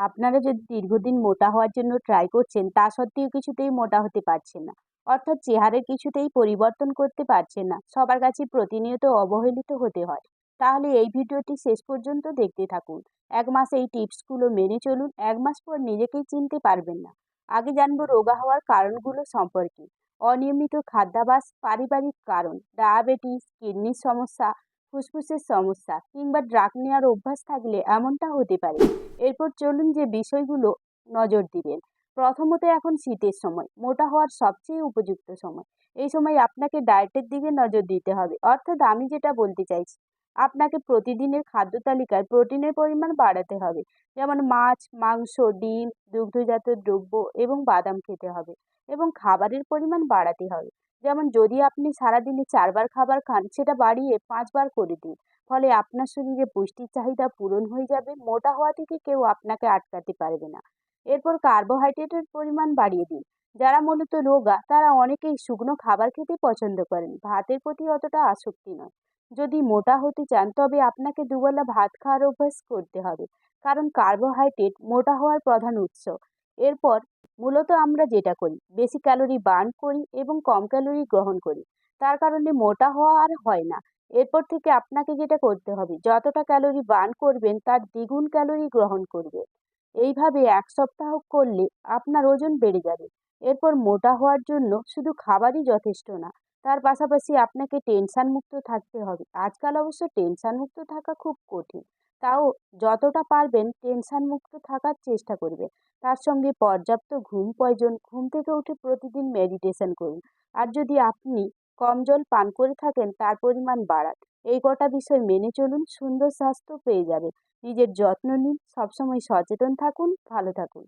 আপনারা যদি দীর্ঘদিন মোটা হওয়ার জন্য ট্রাই করছেন, তা সত্ত্বেও কিছুতেই মোটা হতে পারছেন না। অর্থাৎ চেহারার কিছুতেই পরিবর্তন করতে পারছেন না। সবার কাছে প্রতিনিয়ত অবহেলিত হতে হয়। তাহলে এই ভিডিওটি শেষ পর্যন্ত দেখতে থাকুন। এক মাস এই টিপসগুলো মেনে চলুন। এক মাস পর নিজেকেই চিনতে পারবেন না। আগে জানব রোগা হওয়ার কারণগুলো সম্পর্কে। অনিয়মিত খাদ্যাভ্যাস পারিবারিক কারণ, ডায়াবেটিস, কিডনির সমস্যা ফুসফুসের সমস্যা কিংবা ড্রাগ নেওয়ার অভ্যাস থাকলে এমনটা হতে পারে। এরপর চলুন যে বিষয়গুলো নজর দিবেন। প্রথমত এখন শীতের সময়, মোটা হওয়ার সবচেয়ে উপযুক্ত সময়। এই সময় আপনাকে ডায়েটের দিকে নজর দিতে হবে। অর্থাৎ আমি যেটা বলতে চাইছি, আপনাকে প্রতিদিনের খাদ্য তালিকায় প্রোটিনের পরিমাণ বাড়াতে হবে। যেমন মাছ, মাংস, ডিম, দুগ্ধজাত দ্রব্য এবং বাদাম খেতে হবে এবং খাবারের পরিমাণ বাড়াতে হবে। যেমন যদি আপনি সারাদিনে চারবার খাবার খান, সেটা বাড়িয়ে পাঁচবার করে দিন। ফলে আপনার শরীরে পুষ্টির চাহিদা পূরণ হয়ে যাবে, মোটা হওয়া থেকে কেউ আপনাকে আটকাতে পারবে না। এরপর কার্বোহাইড্রেটের পরিমাণ বাড়িয়ে দিন। যারা মূলত রোগা, তারা অনেকেই শুকনো খাবার খেতে পছন্দ করেন। ভাতের প্রতি অতটা আসক্তি নয়। যদি মোটা হতে চান, তবে আপনাকে দুবেলা ভাত খাওয়ার অভ্যাস করতে হবে। কারণ কার্বোহাইড্রেট মোটা হওয়ার প্রধান উৎস। এরপর মূলত আমরা যেটা করি, বেশি ক্যালোরি বার্ন করি এবং কম ক্যালোরি গ্রহণ করি। তার কারণে মোটা হওয়া আর হয় না। এরপর থেকে আপনাকে যেটা করতে হবে, যতটা ক্যালোরি বার্ন করবেন, তার দ্বিগুণ ক্যালোরি গ্রহণ করবে এইভাবে এক সপ্তাহ করলে আপনার ওজন বেড়ে যাবে। এরপর মোটা হওয়ার জন্য শুধু খাবারই যথেষ্ট না, তার পাশাপাশি আপনাকে টেনশান মুক্ত থাকতে হবে। আজকাল অবশ্য টেনশান মুক্ত থাকা খুব কঠিন। তাও যতটা পারবেন টেনশান মুক্ত থাকার চেষ্টা করবে। তার সঙ্গে পর্যাপ্ত ঘুম প্রয়োজন ঘুম থেকে উঠে প্রতিদিন মেডিটেশন করুন। আর যদি আপনি কম জল পান করে থাকেন, তার পরিমাণ বাড়ান। এই কটা বিষয় মেনে চলুন, সুন্দর স্বাস্থ্য পেয়ে যাবেন। নিজের যত্ন নিন, সবসময় সচেতন থাকুন, ভালো থাকুন।